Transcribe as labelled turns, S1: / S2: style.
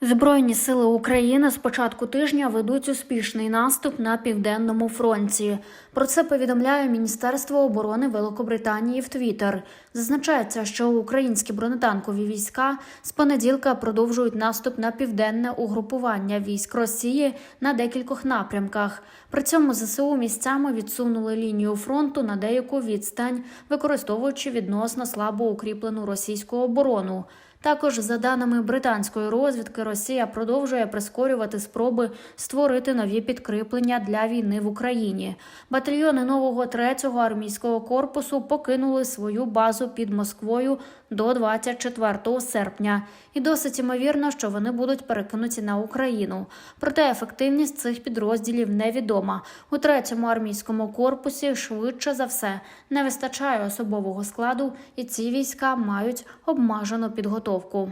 S1: Збройні сили України з початку тижня ведуть успішний наступ на південному фронті. Про це повідомляє Міністерство оборони Великобританії в Твіттер. Зазначається, що українські бронетанкові війська з понеділка продовжують наступ на південне угрупування військ Росії на декількох напрямках. При цьому ЗСУ місцями відсунули лінію фронту на деяку відстань, використовуючи відносно слабо укріплену російську оборону. Також, за даними британської розвідки, Росія продовжує прискорювати спроби створити нові підкріплення для війни в Україні. Батальйони нового третього армійського корпусу покинули свою базу під Москвою до 24 серпня, і досить ймовірно, що вони будуть перекинуті на Україну. Проте ефективність цих підрозділів невідома. У третьому армійському корпусі швидше за все не вистачає особового складу, і ці війська мають обмежену підготовку заготовку.